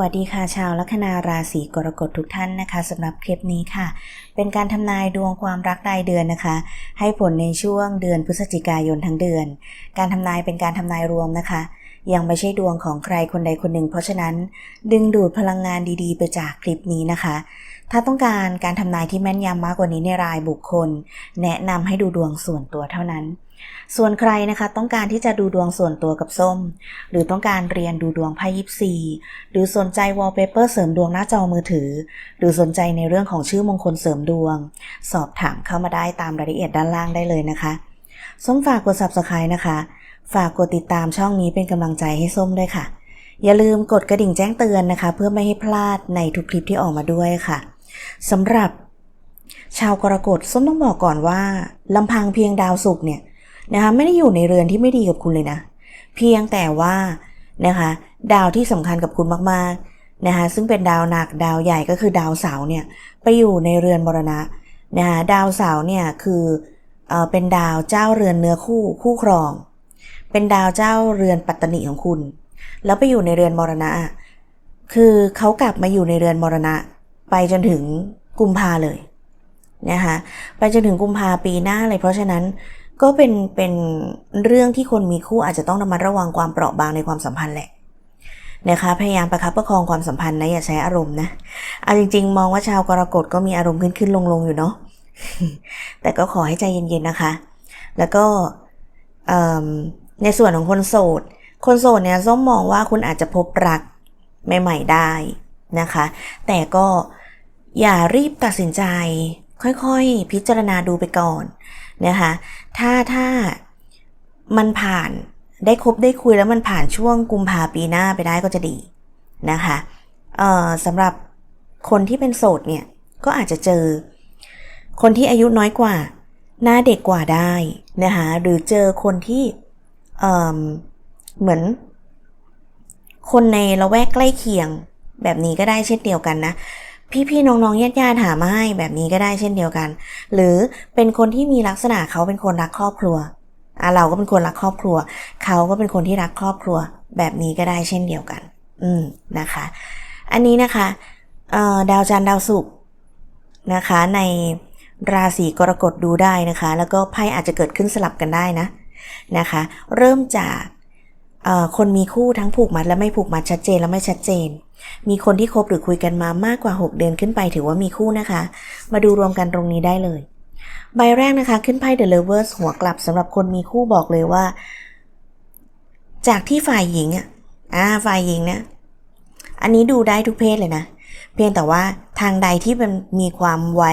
วัสดีค่ะชาวลัคนาราศีกรกฎทุกท่านนะคะสำหรับคลิปนี้ค่ะ เป็นการทำนายดวงความรักรายเดือนนะคะ ให้ผลในช่วงเดือนพฤศจิกายนทั้งเดือน การทำนายเป็นการทำนายรวมนะคะ ยังไม่ใช่ดวงของใครคนใดคนหนึ่ง เพราะฉะนั้นดึงดูดพลังงานดีๆ ไปจากคลิปนี้นะคะ ถ้าต้องการการทำนายที่แม่นยำมากกว่านี้ในรายบุคคล แนะนำให้ดูดวงส่วนตัวเท่านั้น ส่วนใครนะคะต้องการที่จะดูดวงส่วนตัวกับส้ม หรือต้องการเรียนดูดวงไพ่ยิปซีหรือสนใจวอลเปเปอร์เสริมดวงหน้าจอมือถือ หรือสนใจในเรื่องของชื่อมงคลเสริมดวง สอบถามเข้ามาได้ตามรายละเอียดด้านล่างได้เลยนะคะ ส้มฝากกด subscribe นะคะ ฝากกดติดตามช่องนี้เป็นกำลังใจให้ส้มด้วยค่ะ อย่าลืมกดกระดิ่งแจ้งเตือนนะคะ เพื่อไม่ให้พลาดในทุกคลิปที่ออกมาด้วยค่ะสำหรับชาวกรกฎส้มต้องบอกก่อนว่าลำพังเพียงดาวศุกร์เนี่ย นะคะไม่ได้อยู่ในเรือนที่ไม่ดีกับคุณเลยนะ เพียงแต่ว่านะคะดาวที่สำคัญกับคุณมากๆนะคะซึ่งเป็นดาวหนักดาวใหญ่ก็คือดาวเสาเนี่ยไปอยู่ในเรือนมรณะนะคะดาวเสาเนี่ยคือเอ่อเป็นดาวเจ้าเรือนเนื้อคู่คู่ครอง เป็นดาวเจ้าเรือนปัตตนิของคุณ แล้วไปอยู่ในเรือนมรณะ คือเขากลับมาอยู่ในเรือนมรณะ ไปจนถึงกุมภาเลยนะคะไปจนถึงกุมภาปีหน้าเลยเพราะฉะนั้น ก็เป็นเป็นเรื่องที่คนมีคู่อาจจะต้องระมัดระวังความเปราะบางในความสัมพันธ์แหละนะคะพยายามประคับประคองความสัมพันธ์นะอย่าใช้อารมณ์นะเอาจริง ๆ มองว่าชาวกรกฎก็มีอารมณ์ขึ้นขึ้นลงลงอยู่เนาะแต่ก็ขอให้ใจเย็นๆนะคะ แล้วก็ในส่วนของคนโสด คนโสดเนี่ยส้มมองว่าคุณอาจจะพบรักใหม่ ๆ ได้นะคะ แต่ก็อย่ารีบตัดสินใจ ค่อยๆ พิจารณาดูไปก่อนนะคะถ้าถ้ามันผ่านได้คบได้คุยแล้วมันผ่านช่วงกุมภาปีหน้าไปได้ก็จะดีนะคะสำหรับคนที่เป็นโสดเนี่ยก็อาจจะเจอ คนที่อายุน้อยกว่า หน้าเด็กกว่าได้นะคะหรือเจอคนที่เเหมือน คนในละแวกใกล้เคียงแบบนี้ก็ได้เช่นเดียวกันนะ พี่ๆน้องๆญาติญาติๆหามาให้แบบนี้ก็ได้เช่นเดียวกัน หรือเป็นคนที่มีลักษณะเขาเป็นคนรักครอบครัวอะเราก็เป็นคนรักครอบครัว เขาก็เป็นคนที่รักครอบครัว แบบนี้ก็ได้เช่นเดียวกัน อืมนะคะ อันนี้นะคะเอ่อดาวจันทร์ดาวศุกร์นะคะในราศีกรกฎดูได้นะคะ แล้วก็ไพ่อาจจะเกิดขึ้นสลับกันได้นะนะคะ เริ่มจาก คนมีคู่ทั้งผูกมัดและไม่ผูกมัดชัดเจนและไม่ชัดเจน มีคนที่คบหรือคุยกันมามากกว่า 6 เดือนขึ้นไปถือว่ามีคู่นะคะ มาดูรวมกันตรงนี้ได้เลย ใบแรกนะคะขึ้นไพ่ The Lovers หัวกลับสำหรับคนมีคู่บอกเลยว่า จากที่ฝ่ายหญิงอะฝ่ายหญิงเนี่ยอันนี้ดูได้ทุกเพศเลยนะ เพียงแต่ว่าทางใดที่เป็นมีความไว้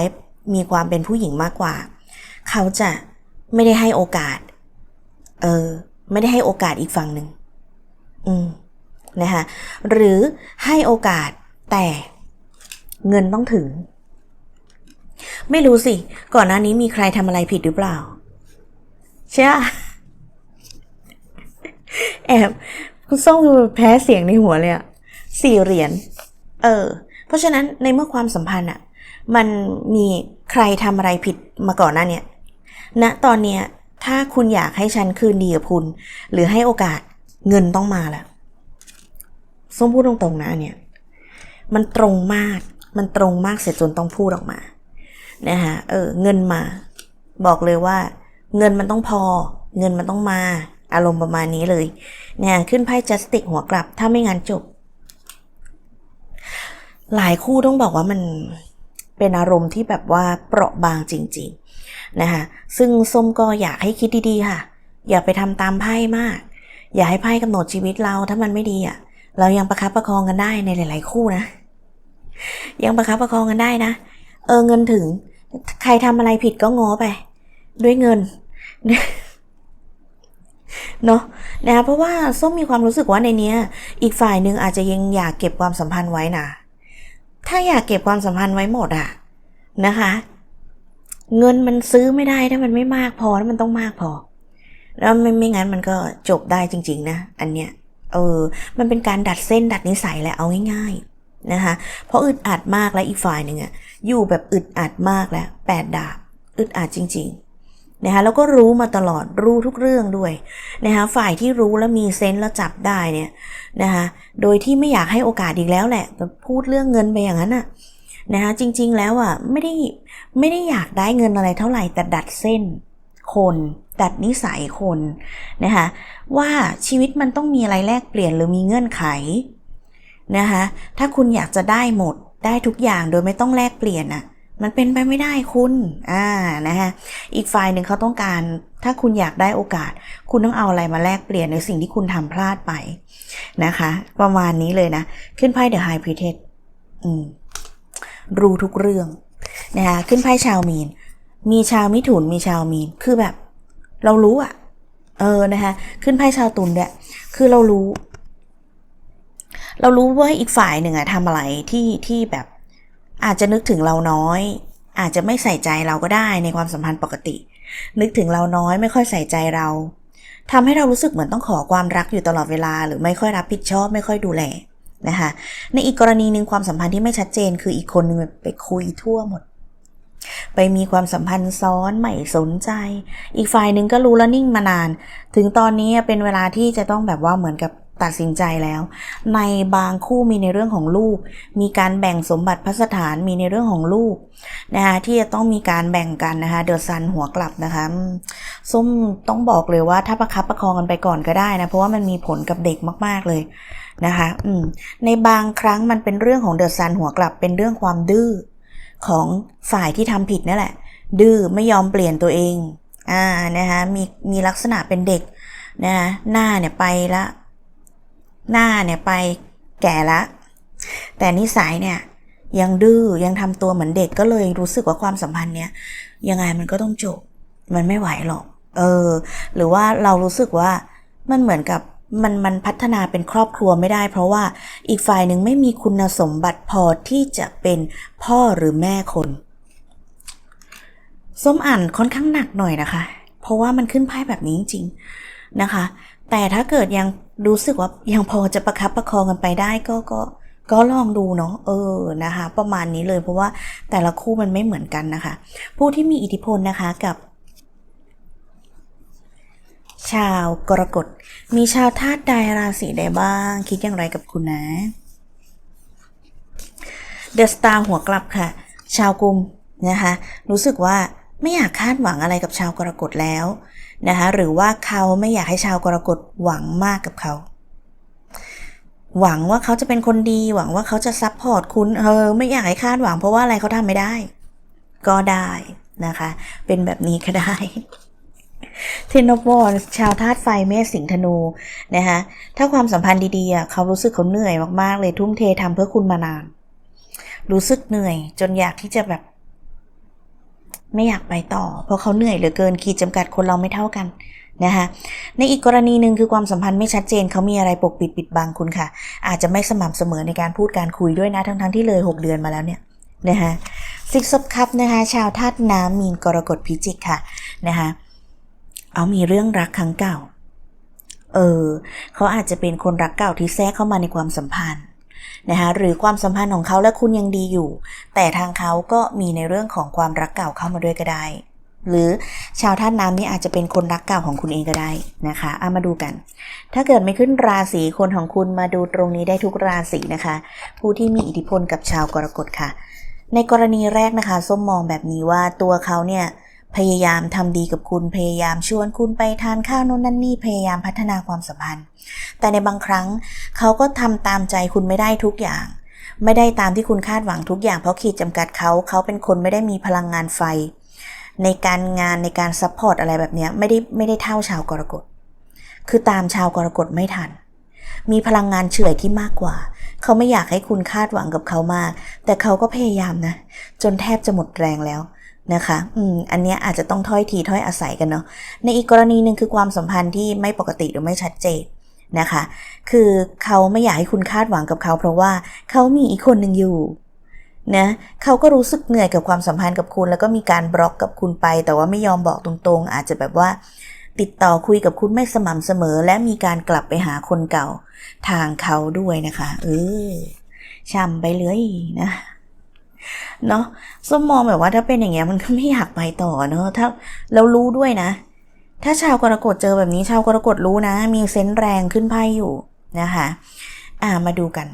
มีความเป็นผู้หญิงมากกว่า เขาจะไม่ได้ให้โอกาส เออ ไม่ได้ให้โอกาสอีกฝั่งหนึ่ง นะคะหรือให้โอกาสแต่เงินต้องถึง ไม่รู้สิ ก่อนหน้านี้มีใครทำอะไรผิดหรือเปล่า ใช่แอบคุณส้มแพ้เสียงในหัวเลยอะสี่เหรียญเออ เพราะฉะนั้นในเมื่อความสัมพันธ์อะมันมีใครทำอะไรผิดมาก่อนหน้าเนี่ยณตอนเนี้ยถ้าคุณอยากให้ฉันคืนดีกับคุณ หรือให้โอกาส เงินต้องมาแหละส้มพูดตรงๆนะอันเนี่ยมันตรงมาก มันตรงมากเสียจนต้องพูดออกมา นะคะเออ เงินมา บอกเลยว่า เงินมันต้องพอ เงินมันต้องมา อารมณ์ประมาณนี้เลย เนี่ยขึ้นไพ่จัสติกหัวกลับ ถ้าไม่งั้นจบ หลายคู่ต้องบอกว่ามันเป็นอารมณ์ที่แบบว่าเปราะบางจริง ๆ นะคะซึ่งส้มก็อยากให้คิดดีๆค่ะ อย่าไปทำตามไพ่มาก อย่าให้ไพ่กำหนดชีวิตเราถ้ามันไม่ดีอะ เรายังประคับประคองกันได้ในหลาย ๆ คู่นะ ยังประคับประคองกันได้นะ เออเงินถึง ใครทำอะไรผิดก็ง้อไป ด้วยเงินเนาะนะเพราะว่าส้มมีความรู้สึกว่าในเนี้ย อีกฝ่ายหนึ่งอาจจะยังอยากเก็บความสัมพันธ์ไว้นะถ้าอยากเก็บความสัมพันธ์ไว้หมดอะนะคะ เงินมันซื้อไม่ได้ถ้ามันไม่มากพอถ้ามันต้องมากพอ แล้วไม่ไม่งั้นมันก็จบได้จริง ๆ นะ อันเนี้ยเออ มันเป็นการดัดเส้นดัดนิสัยแหละเอาง่าย ๆนะคะ เพราะอึดอัดมากแล้วอีกฝ่ายหนึ่งอะอยู่แบบอึดอัดมากแล้วแปดดาบอึดอัดจริง ๆนะคะแล้วก็รู้มาตลอดรู้ทุกเรื่องด้วยนะคะฝ่ายที่รู้แล้วมีเซนส์แล้วจับได้เนี่ยนะคะโดยที่ไม่อยากให้โอกาสอีกแล้วแหละแต่พูดเรื่องเงินไปอย่างนั้นน่ะนะคะจริงๆแล้วอะไม่ได้ไม่ได้อยากได้เงินอะไรเท่าไหร่แต่ดัดเส้น คนดัดนิสัยคนนะคะว่าชีวิตมันต้องมีอะไรแลกเปลี่ยนหรือมีเงื่อนไขนะคะถ้าคุณอยากจะได้หมดได้ทุกอย่างโดยไม่ต้องแลกเปลี่ยนอะมันเป็นไปไม่ได้คุณอ่านะคะอีกฝ่ายหนึ่งเขาต้องการ ถ้าคุณอยากได้โอกาส คุณต้องเอาอะไรมาแลกเปลี่ยนในสิ่งที่คุณทำพลาดไปนะคะ ประมาณนี้เลยนะ ขึ้นไพ่เดอะไฮพรีเทสอืมรู้ทุกเรื่องนะคะขึ้นไพ่ชาวมีน มีชาวมิถุนมีชาวมีนคือแบบ เรารู้อะเออนะคะขึ้นไพ่ชาวตุลด้วยคือเรารู้ เรารู้ว่าอีกฝ่ายหนึ่งอะทำอะไรที่ที่แบบอาจจะนึกถึงเราน้อย อาจจะไม่ใส่ใจเราก็ได้ในความสัมพันธ์ปกติ นึกถึงเราน้อยไม่ค่อยใส่ใจเราทำให้เรารู้สึกเหมือนต้องขอความรักอยู่ตลอดเวลา หรือไม่ค่อยรับผิดชอบไม่ค่อยดูแลนะคะในอีกกรณีหนึ่งความสัมพันธ์ที่ไม่ชัดเจน คืออีกคนนึงไปคุยทั่วหมด ไปมีความสัมพันธ์ซ้อนไม่สนใจ อีกฝ่ายหนึ่งก็รู้แล้วนิ่งมานาน ถึงตอนนี้เป็นเวลาที่จะต้องแบบว่าเหมือนกับตัดสินใจแล้ว ในบางคู่มีในเรื่องของลูก มีการแบ่งสมบัติพัสถานมีในเรื่องของลูกนะคะที่จะต้องมีการแบ่งกันนะคะเดือะซันหัวกลับนะคะส้มต้องบอกเลยว่าถ้าประคับประคองกันไปก่อนก็ได้นะเพราะว่ามันมีผลกับเด็กมาก ๆเลยนะคะอืมในบางครั้งมันเป็นเรื่องของเดือะซันหัวกลับเป็นเรื่องความดื้อ ของฝ่ายที่ทำผิดนั่นแหละ ดื้อไม่ยอมเปลี่ยนตัวเองอ่านะคะมีมีลักษณะเป็นเด็กนะหน้าเนี่ยไปละ หน้าเนี่ยไปแก่ละ แต่นิสัยเนี่ยยังดื้อยังทำตัวเหมือนเด็กก็เลยรู้สึกว่าความสัมพันธ์เนี้ยยังไงมันก็ต้องจบ มันไม่ไหวหรอก เออ หรือว่าเรารู้สึกว่ามันเหมือนกับ มันมันพัฒนาเป็นครอบครัวไม่ได้ เพราะว่าอีกฝ่ายหนึ่งไม่มีคุณสมบัติพอที่จะเป็นพ่อหรือแม่คนส้มอ่านค่อนข้างหนักหน่อยนะคะ เพราะว่ามันขึ้นไพ่แบบนี้จริงๆนะคะ แต่ถ้าเกิดยังรู้สึกว่ายังพอจะประคับประคองกันไปได้ก็ก็ก็ลองดูเนาะเออนะคะ ประมาณนี้เลยเพราะว่าแต่ละคู่มันไม่เหมือนกันนะคะ ผู้ที่มีอิทธิพลนะคะกับ ชาวกรกฎมีชาวธาตุใดราศีใดบ้าง คิดอย่างไรกับคุณนะเดอะสตาร์หัวกลับค่ะ ชาวกุมนะคะ รู้สึกว่าไม่อยากคาดหวังอะไรกับชาวกรกฎแล้วนะคะหรือว่าเขาไม่อยากให้ชาวกรกฎหวังมากกับเขา หวังว่าเขาจะเป็นคนดี หวังว่าเขาจะซัพพอร์ตคุณเออไม่อยากให้คาดหวังเพราะว่าอะไรเขาทำไม่ได้ ก็ได้นะคะ เป็นแบบนี้ก็ได้ เทนอบอลชาวธาตุไฟเมษสิงห์ธนูนะคะถ้าความสัมพันธ์ดีๆอะเขารู้สึกเขาเหนื่อยมากๆ เลยทุ่มเททำเพื่อคุณมานาน รู้สึกเหนื่อย จนอยากที่จะแบบ ไม่อยากไปต่อ เพราะเขาเหนื่อยเหลือเกินขีดจำกัดคนเราไม่เท่ากันนะคะในอีกกรณีหนึ่งคือความสัมพันธ์ไม่ชัดเจนเขามีอะไรปกปิดปิดบังคุณค่ะ อาจจะไม่สม่ำเสมอในการพูดการคุยด้วยนะทั้งๆทที่เลย 6 เดือนมาแล้วเนี่ยนะคะซิกซบคัพนะคะชาวธาตุน้ำมีนกรกฎพิจิกค่ะนะคะ เอามีเรื่องรักครั้งเก่า เออ เขาอาจจะเป็นคนรักเก่าที่แทรกเข้ามาในความสัมพันธ์นะคะหรือความสัมพันธ์ของเขาและคุณยังดีอยู่ แต่ทางเขาก็มีในเรื่องของความรักเก่าเข้ามาด้วยก็ได้ หรือชาวท่านน้ำนี่อาจจะเป็นคนรักเก่าของคุณเองก็ได้นะคะเอามาดูกัน ถ้าเกิดไม่ขึ้นราศีคนของคุณมาดูตรงนี้ได้ทุกราศีนะคะ ผู้ที่มีอิทธิพลกับชาวกรกฎค่ะ ในกรณีแรกนะคะ ส้มมองแบบนี้ว่าตัวเขาเนี่ย พยายามทำดีกับคุณพยายามชวนคุณไปทานข้าวโน่นนั่นนี่พยายามพัฒนาความสัมพันธ์ แต่ในบางครั้งเขาก็ทำตามใจคุณไม่ได้ทุกอย่าง ไม่ได้ตามที่คุณคาดหวังทุกอย่างเพราะขีดจำกัดเขาเขาเป็นคนไม่ได้มีพลังงานไฟ ในการงานในการซัพพอร์ตอะไรแบบนี้ไม่ได้ไม่ได้เท่าชาวกรกฎคือตามชาวกรกฎไม่ทัน มีพลังงานเฉื่อยที่มากกว่า เขาไม่อยากให้คุณคาดหวังกับเขามาก แต่เขาก็พยายามนะ จนแทบจะหมดแรงแล้ว นะคะอืมอันเนี้ยอาจจะต้องถ้อยทีถ้อยอาศัยกันเนาะ ในอีกกรณีหนึ่งคือความสัมพันธ์ที่ไม่ปกติหรือไม่ชัดเจนนะคะ คือเขาไม่อยากให้คุณคาดหวังกับเขา เพราะว่าเขามีอีกคนหนึ่งอยู่นะเขาก็รู้สึกเหนื่อยกับความสัมพันธ์กับคุณ แล้วก็มีการบล็อกกับคุณไป แต่ว่าไม่ยอมบอกตรงๆ อาจจะแบบว่า ติดต่อคุยกับคุณไม่สม่ำเสมอ และมีการกลับไปหาคนเก่าทางเขาด้วยนะคะ เออช่ำไปเลยนะ เนาะส้มมองแบบว่าถ้าเป็นอย่างเงี้ยมันก็ไม่อยากไปต่อเนาะถ้าเรารู้ด้วยนะ ถ้าชาวกรกฎเจอแบบนี้ชาวกรกฎรู้นะ มีเซนส์แรงขึ้นไพ่อยู่นะคะอ่ามาดูกัน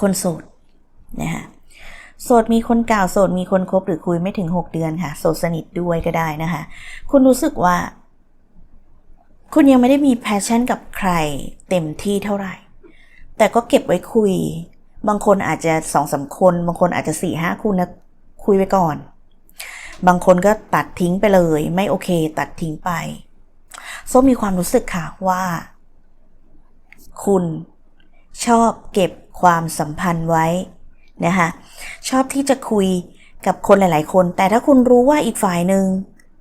คนโสดนะคะโสดมีคนเก่าโสดมีคนคบหรือคุยไม่ถึง 6 เดือนค่ะ โสดสนิทด้วยก็ได้นะคะ คุณรู้สึกว่า คุณยังไม่ได้มีแพชชั่นกับใครเต็มที่เท่าไหร่ แต่ก็เก็บไว้คุย บางคนอาจจะสองสามคน บางคนอาจจะสี่ห้าคุณนะคุยไปก่อน บางคนก็ตัดทิ้งไปเลย ไม่โอเค ตัดทิ้งไปส้มมีความรู้สึกค่ะว่า คุณชอบเก็บความสัมพันธ์ไว้นะคะชอบที่จะคุยกับคนหลาย ๆ คน แต่ถ้าคุณรู้ว่าอีกฝ่ายหนึ่ง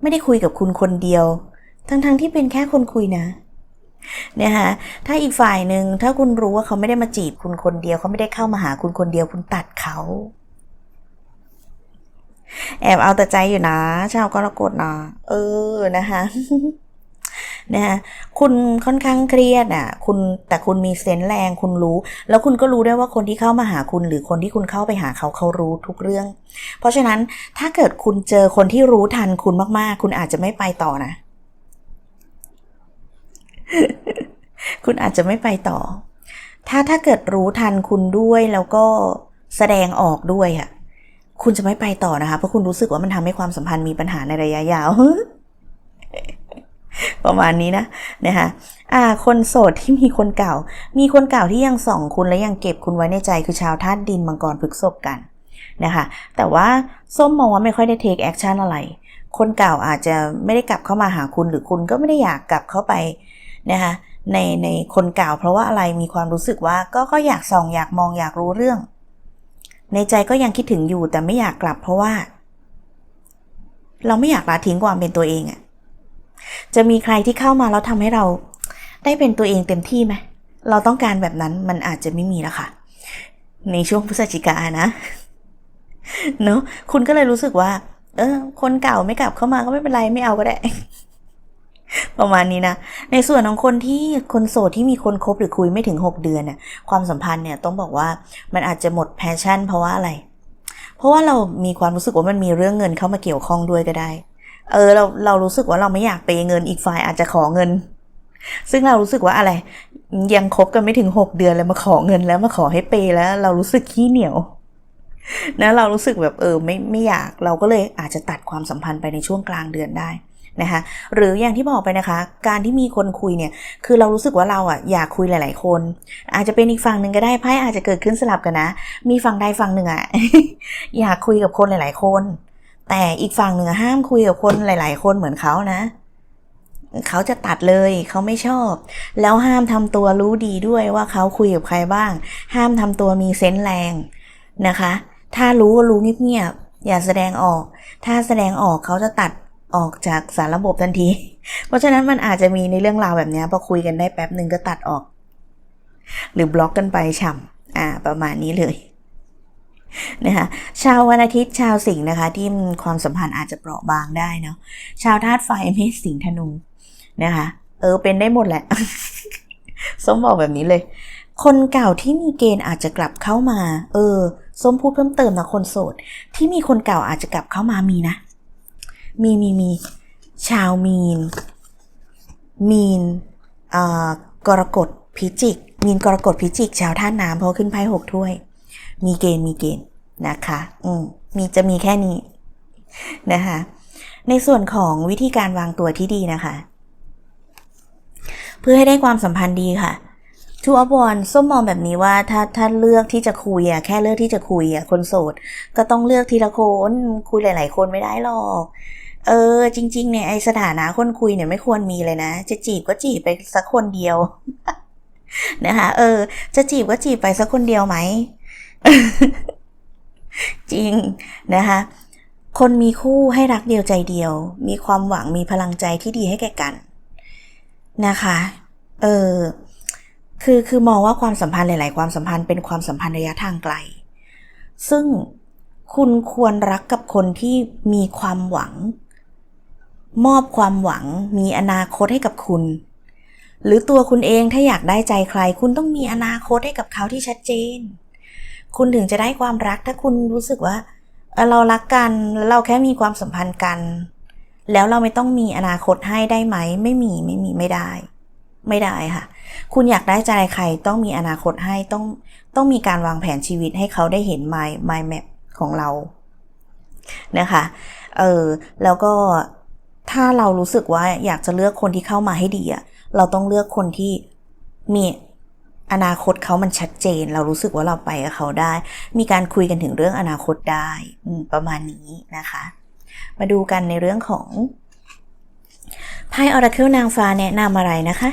ไม่ได้คุยกับคุณคนเดียว ทั้งๆที่เป็นแค่คนคุยนะ นะคะถ้าอีกฝ่ายหนึ่งถ้าคุณรู้ว่าเขาไม่ได้มาจีบคุณคนเดียวเขาไม่ได้เข้ามาหาคุณคนเดียวคุณตัดเขา แอบเอาแต่ใจอยู่นะ ชาวกรกฎนะเออนะคะนะคะคุณค่อนข้างเครียดอะ คุณแต่คุณมีเซนส์แรงคุณรู้ แล้วคุณก็รู้ได้ว่าคนที่เข้ามาหาคุณหรือคนที่คุณเข้าไปหาเขาเขารู้ทุกเรื่อง เพราะฉะนั้นถ้าเกิดคุณเจอคนที่รู้ทันคุณมากๆ คุณอาจจะไม่ไปต่อนะ คุณอาจจะไม่ไปต่อ ถ้าถ้าเกิดรู้ทันคุณด้วยแล้วก็แสดงออกด้วยอะคุณจะไม่ไปต่อนะคะ เพราะคุณรู้สึกว่ามันทำให้ความสัมพันธ์มีปัญหาในระยะยาว ประมาณนี้นะนะคะอ่า คนโสดที่มีคนเก่า มีคนเก่าที่ยังส่องคุณและยังเก็บคุณไว้ในใจคือชาวธาตุดินมังกรพฤกษบกันนะคะ แต่ว่าส้มมองว่าไม่ค่อยได้เทคแอคชั่นอะไร คนเก่าอาจจะไม่ได้กลับเข้ามาหาคุณหรือคุณก็ไม่ได้อยากกลับเข้าไป นะคะในในคนเก่าเพราะว่าอะไรมีความรู้สึกว่าก็ก็อยากส่องอยากมองอยากรู้เรื่อง ในใจก็ยังคิดถึงอยู่แต่ไม่อยากกลับเพราะว่า เราไม่อยากละทิ้งความเป็นตัวเองอะจะมีใครที่เข้ามาแล้วทำให้เรา ได้เป็นตัวเองเต็มที่ไหมเราต้องการแบบนั้นมันอาจจะไม่มีแล้วค่ะ ในช่วงพฤศจิกานะเนอะคุณก็เลยรู้สึกว่า เออ คนเก่าไม่กลับเข้ามาก็ไม่เป็นไรไม่เอาก็ได้ ประมาณนี้นะ ในส่วนของคนที่คนโสดที่มีคนคบหรือคุยไม่ถึง 6 เดือนเนี่ยความสัมพันธ์เนี่ยต้องบอกว่ามันอาจจะหมดแพชชั่น เพราะว่าอะไร เพราะว่าเรามีความรู้สึกว่ามันมีเรื่องเงินเข้ามาเกี่ยวข้องด้วยก็ได้ เออเราเรารู้สึกว่าเราไม่อยากเปย์เงินอีกฝ่ายอาจจะขอเงิน ซึ่งเรารู้สึกว่าอะไร ยังคบกันไม่ถึง 6 เดือนเลยมาขอเงินแล้วมาขอให้เปย์แล้ว เรารู้สึกขี้เหนียวนะเรารู้สึกแบบเออไม่ไม่อยากเราก็เลยอาจจะตัดความสัมพันธ์ไปในช่วงกลางเดือนได้ นะคะหรืออย่างที่บอกไปนะคะ การที่มีคนคุยเนี่ยคือเรารู้สึกว่าเราอะอยากคุยหลาย ๆ คน อาจจะเป็นอีกฝั่งหนึ่งก็ได้ไพ่อาจจะเกิดขึ้นสลับกันนะ มีฝั่งใดฝั่งหนึ่งอะอยากคุยกับคนหลาย ๆ คน แต่อีกฝั่งหนึ่งห้ามคุยกับคนหลาย ๆ คนเหมือนเขานะเขาจะตัดเลยเขาไม่ชอบ แล้วห้ามทำตัวรู้ดีด้วยว่าเขาคุยกับใครบ้าง ห้ามทำตัวมีเซนส์แรงนะคะ ถ้ารู้ก็รู้เงียบๆอย่าแสดงออก ถ้าแสดงออกเขาจะตัด ออกจากสารระบบทันที เพราะฉะนั้นมันอาจจะมีในเรื่องราวแบบนี้พอคุยกันได้แป๊บหนึ่งก็ตัดออก หรือบล็อกกันไปฉ่ำอ่า ประมาณนี้เลยนะคะชาววันอาทิตย์ชาวสิงห์นะคะ ที่ความสัมพันธ์อาจจะเปราะบางได้เนาะชาวธาตุไฟเมษสิงห์ธนูนะคะ เออเป็นได้หมดแหละส้มบอกแบบนี้เลย คนเก่าที่มีเกณฑ์อาจจะกลับเข้ามา เออส้มพูดเพิ่มเติมนะคนโสด ที่มีคนเก่าอาจจะกลับเข้ามามีนะ มีมีมีชาวมีน มีนกรกฎพิจิก มีนกรกฎพิจิก ชาวท่าน้ำเพราะขึ้นไพ่หกถ้วย มีเกณฑ์มีเกณฑ์นะคะ อืมมีจะมีแค่นี้นะคะ ในส่วนของวิธีการวางตัวที่ดีนะคะ เพื่อให้ได้ความสัมพันธ์ดีค่ะ ทูอัพวอนส้มมองแบบนี้ว่าถ้าถ้าเลือกที่จะคุยอะแค่เลือกที่จะคุยอะคนโสด ก็ต้องเลือกทีละคนคุยหลาย ๆ คนไม่ได้หรอก เออ จริง ๆ เนี่ยไอสถานะคนคุยเนี่ยไม่ควรมีเลยนะ จะจีบก็จีบไปสักคนเดียว นะคะเออ จะจีบก็จีบไปสักคนเดียวไหมจริงนะคะคนมีคู่ให้รักเดียวใจเดียว มีความหวังมีพลังใจที่ดีให้แก่กัน นะคะ เออ คือคือมองว่าความสัมพันธ์หลาย ๆ ความสัมพันธ์เป็นความสัมพันธ์ระยะทางไกล ซึ่งคุณควรรักกับคนที่มีความหวัง มอบความหวัง มีอนาคตให้กับคุณ หรือตัวคุณเองถ้าอยากได้ใจใคร คุณต้องมีอนาคตให้กับเขาที่ชัดเจน คุณถึงจะได้ความรักถ้าคุณรู้สึกว่าเเรารักกันแล้วเราแค่มีความสัมพันธ์กัน แล้วเราไม่ต้องมีอนาคตให้ได้ไหม ไม่มีไม่มีไม่ได้ ไม่ได้ค่ะ คุณอยากได้ใจใครต้องมีอนาคตให้ต้องต้องมีการวางแผนชีวิตให้เขาได้เห็น my my map ของเรานะคะเออแล้วก็ถ้าเรารู้สึกว่าอยากจะเลือกคนที่เข้ามาให้ดีอะเราต้องเลือกคนที่มีอนาคตเขามันชัดเจน เรารู้สึกว่าเราไปกับเขาได้ มีการคุยกันถึงเรื่องอนาคตได้ประมาณนี้นะคะ มาดูกันในเรื่องของไพ่ออราเคิลนางฟ้าแนะนำอะไรนะคะ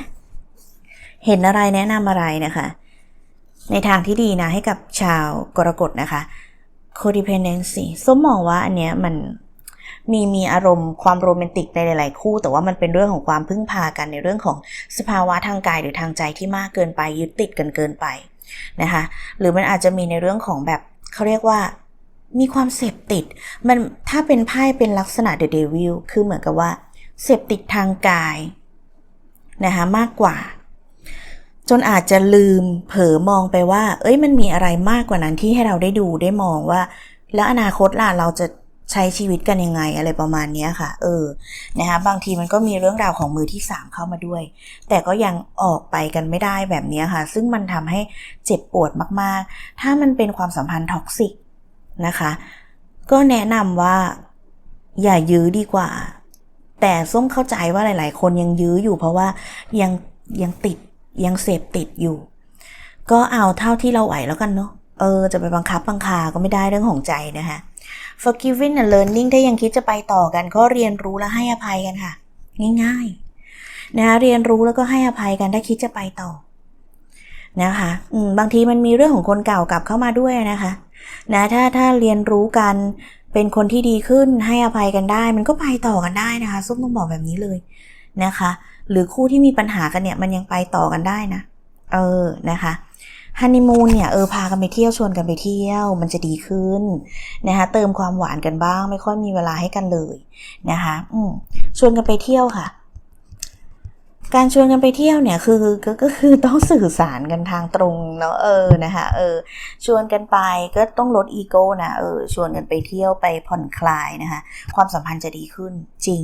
เห็นอะไรแนะนำอะไรนะคะ ในทางที่ดีนะให้กับชาวกรกฎนะคะ codependency ส้มมองว่าอันเนี้ยมันมีมีอารมณ์ความโรแมนติกในหลาย ๆ คู่ แต่ว่ามันเป็นเรื่องของความพึ่งพากันในเรื่องของสภาวะทางกายหรือทางใจที่มากเกินไปยึดติดกันเกินไปนะคะหรือมันอาจจะมีในเรื่องของแบบเขาเรียกว่ามีความเสพติด มันถ้าเป็นไพ่เป็นลักษณะ The Devil คือเหมือนกับว่า เสพติดทางกายนะคะมากกว่า จนอาจจะลืมเผลอมองไปว่า เอ้ยมันมีอะไรมากกว่านั้นที่ให้เราได้ดูได้มองว่า แล้วอนาคตล่ะเราจะใช้ชีวิตกันยังไงอะไรประมาณนี้ค่ะ เออนะคะบางทีมันก็มีเรื่องราวของมือที่สามเข้ามาด้วย แต่ก็ยังออกไปกันไม่ได้แบบนี้ค่ะ ซึ่งมันทำให้เจ็บปวดมากๆ ถ้ามันเป็นความสัมพันธ์ท็อกซิกนะคะ ก็แนะนำว่าอย่ายื้อดีกว่า แต่ส้มเข้าใจว่าหลาย ๆ คนยังยื้ออยู่เพราะว่ายังยังติด ยังเสพติดอยู่ ก็เอาเท่าที่เราไหวแล้วกันเนาะเออจะไปบังคับบังคาก็ไม่ได้เรื่องของใจนะคะ forgiving and learning ถ้ายังคิดจะไปต่อกัน ก็เรียนรู้และให้อภัยกันค่ะ ง่ายๆนะคะเรียนรู้แล้วก็ให้อภัยกันถ้าคิดจะไปต่อนะคะบางทีมันมีเรื่องของคนเก่ากลับเข้ามาด้วยนะคะนะถ้าถ้าเรียนรู้กันเป็นคนที่ดีขึ้นให้อภัยกันได้ มันก็ไปต่อกันได้นะคะส้มต้องบอกแบบนี้เลยนะคะ หรือคู่ที่มีปัญหากันเนี่ยมันยังไปต่อกันได้นะ เออนะคะฮันนีมูนเนี่ยเออพากันไปเที่ยวชวนกันไปเที่ยวมันจะดีขึ้นนะคะเติมความหวานกันบ้าง ไม่ค่อยมีเวลาให้กันเลยนะคะอืมชวนกันไปเที่ยวค่ะ การชวนกันไปเที่ยวเนี่ยคือก็ก็คือต้องสื่อสารกันทางตรงเนาะเออนะคะเออชวนกันไปก็ต้องลดอีโก้นะเออชวนกันไปเที่ยวไปผ่อนคลายนะคะความสัมพันธ์จะดีขึ้นจริง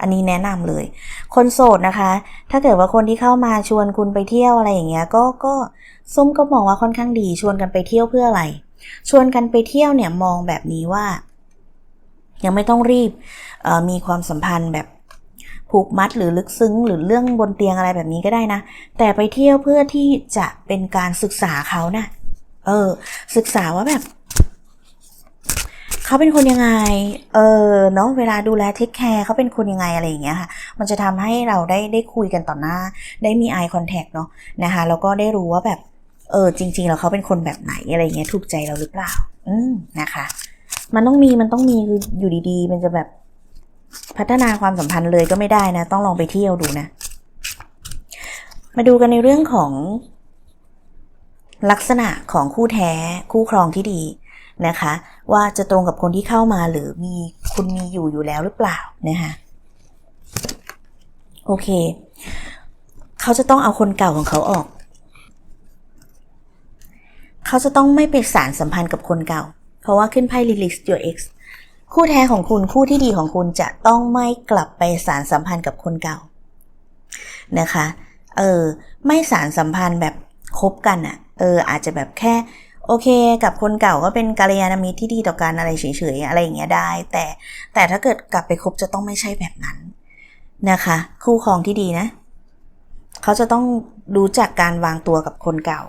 อันนี้แนะนำเลย คนโสดนะคะ ถ้าเกิดว่าคนที่เข้ามาชวนคุณไปเที่ยวอะไรอย่างเงี้ย ก็ก็ส้มก็มองว่าค่อนข้างดี ชวนกันไปเที่ยวเพื่ออะไร ชวนกันไปเที่ยวเนี่ยมองแบบนี้ว่า ยังไม่ต้องรีบมีความสัมพันธ์แบบผูกมัดหรือลึกซึ้ง หรือเรื่องบนเตียงอะไรแบบนี้ก็ได้นะ แต่ไปเที่ยวเพื่อที่จะเป็นการศึกษาเขานะ่ะเออศึกษาว่าแบบ เขาเป็นคนยังไง เออเนาะเวลาดูแลเทคแคร์เขาเป็นคนยังไงอะไรอย่างเงี้ยค่ะ มันจะทำให้เราได้ได้คุยกันต่อหน้า ได้มี eye contact เนาะนะคะแล้วก็ได้รู้ว่าแบบ เออจริง ๆ แล้วเขาเป็นคนแบบไหนอะไรเงี้ยถูกใจเราหรือเปล่า อืมนะคะ มันต้องมีมันต้องมีคืออยู่ดีๆ มันจะแบบพัฒนาความสัมพันธ์เลยก็ไม่ได้นะ ต้องลองไปเที่ยวดูนะ มาดูกันในเรื่องของลักษณะของคู่แท้คู่ครองที่ดี นะคะ ว่าจะตรงกับคนที่เข้ามาหรือมีคุณมีอยู่อยู่แล้วหรือเปล่านะคะโอเค เขาจะต้องเอาคนเก่าของเขาออก เขาจะต้องไม่ไปสารสัมพันธ์กับคนเก่า เพราะว่าขึ้นไพ่ release your ex คู่แท้ของคุณคู่ที่ดีของคุณจะต้องไม่กลับไปสารสัมพันธ์กับคนเก่านะคะ เออ ไม่สารสัมพันธ์แบบคบกันอะ่ะ เออ อาจจะแบบแค่ โอเค กับคนเก่าก็เป็นกัลยาณมิตรที่ดีต่อกันอะไรเฉยๆ อะไรอย่างเงี้ยได้ แต่แต่ถ้าเกิดกลับไปคบจะต้องไม่ใช่แบบนั้นนะคะ คู่ครองที่ดีนะ เขาจะต้องรู้จักการวางตัวกับคนเก่า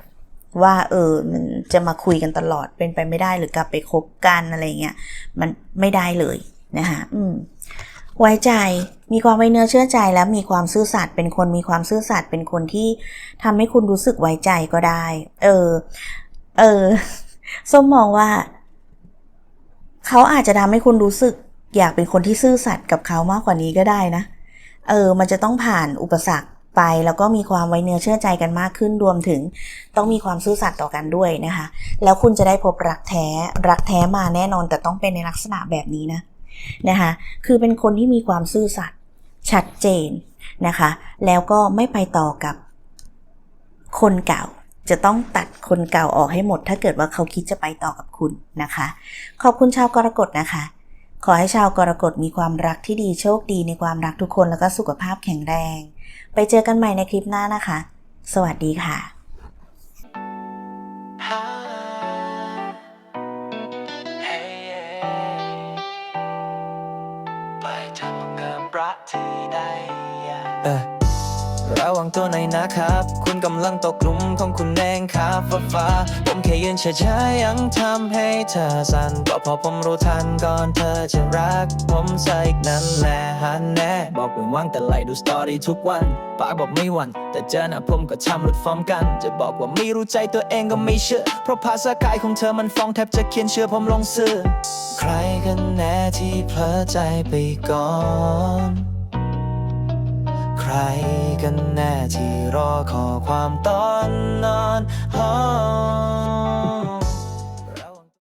ว่าเออมันจะมาคุยกันตลอดเป็นไปไม่ได้หรือกลับไปคบกันอะไรเงี้ยมันไม่ได้เลยนะคะอืมไว้ใจมีความไว้เนื้อเชื่อใจแล้วมีความซื่อสัตย์เป็นคนมีความซื่อสัตย์เป็นคนที่ทำให้คุณรู้สึกไว้ใจก็ได้ เออ เออส้มมองว่า เขาอาจจะทำให้คุณรู้สึก อยากเป็นคนที่ซื่อสัตย์กับเขามากกว่านี้ก็ได้นะ เออ มันจะต้องผ่านอุปสรรคไปแล้วก็มีความไว้เนื้อเชื่อใจกันมากขึ้นรวมถึง ต้องมีความซื่อสัตย์ต่อกันด้วยนะคะ แล้วคุณจะได้พบรักแท้รักแท้มาแน่นอนแต่ต้องเป็นในลักษณะแบบนี้นะนะคะ คือเป็นคนที่มีความซื่อสัตย์ชัดเจนนะคะ แล้วก็ไม่ไปต่อกับคนเก่า จะต้องตัดคนเก่าออกให้หมด ถ้าเกิดว่าเขาคิดจะไปต่อกับคุณนะคะ ขอบคุณชาวกรกฎนะคะ ขอให้ชาวกรกฎมีความรักที่ดีโชคดีในความรักทุกคนแล้วก็สุขภาพแข็งแรง ไปเจอกันใหม่ในคลิปหน้านะคะ สวัสดีค่ะไปทำกับรักที่ใด ระวังตัวหน่อยนะครับ คุณกำลังตกหลุมของคุณเองครับฟ้าฟ้าผมแค่ยืนเฉยๆยังทำให้เธอสั่นก็พอผมรู้ทันก่อนเธอจะรัก ผมซะอีกนั่นแหละฮันแน่บอกเป็นว่างแต่ไลดูสตอรี่ทุกวันปากบอกไม่หวันแต่เจอหน้าผมก็ทำหลุดฟอร์มกัน จะบอกว่าไม่รู้ใจตัวเองก็ไม่เชื่อ เพราะภาษากายของเธอมันฟ้องแทบจะเขียนเชื่อผมลงเสื้อใครกันแน่ที่เพลอใจไปก่อน รกันแน่ที่รอขอความตอนนอนหอ